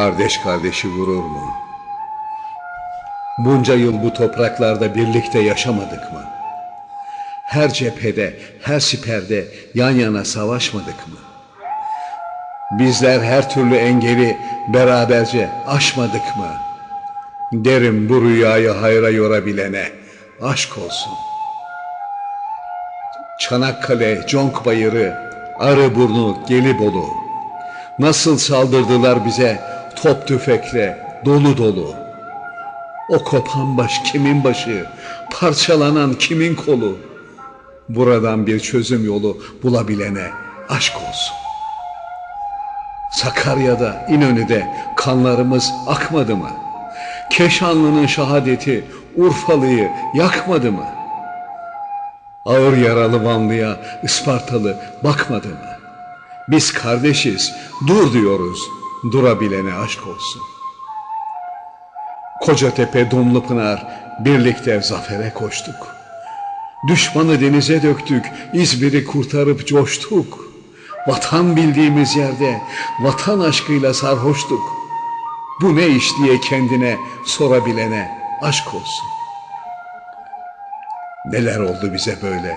Kardeş kardeşi vurur mu? Bunca yıl bu topraklarda birlikte yaşamadık mı? Her cephede, her siperde yan yana savaşmadık mı? Bizler her türlü engeli beraberce aşmadık mı? Derim bu rüyayı hayra yorabilene aşk olsun. Çanakkale, Conk Bayırı, Arıburnu, Gelibolu. Nasıl saldırdılar bize top tüfekle dolu dolu. O kopan baş kimin başı, parçalanan kimin kolu? Buradan bir çözüm yolu bulabilene aşk olsun. Sakarya'da, İnönü'de kanlarımız akmadı mı? Keşanlı'nın şehadeti Urfalı'yı yakmadı mı? Ağır yaralı Vanlı'ya Ispartalı bakmadı mı? Biz kardeşiz, dur diyoruz, durabilene aşk olsun. Kocatepe, Dumlupınar, birlikte zafere koştuk. Düşmanı denize döktük, İzmir'i kurtarıp coştuk. Vatan bildiğimiz yerde vatan aşkıyla sarhoştuk. Bu ne iş diye kendine sorabilene aşk olsun. Neler oldu bize böyle?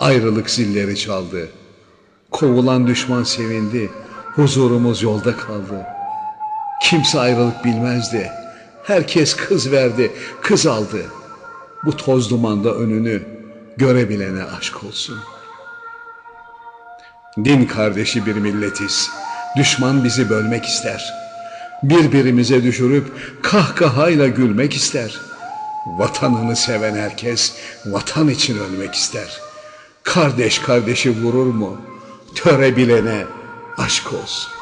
Ayrılık zilleri çaldı. Kovulan düşman sevindi. Huzurumuz yolda kaldı. Kimse ayrılık bilmezdi. Herkes kız verdi, kız aldı. Bu toz dumanda önünü görebilene aşk olsun. Din kardeşi bir milletiz. Düşman bizi bölmek ister. Birbirimize düşürüp kahkahayla gülmek ister. Vatanını seven herkes vatan için ölmek ister. Kardeş kardeşi vurur mu? Töre bilene aşk olsun.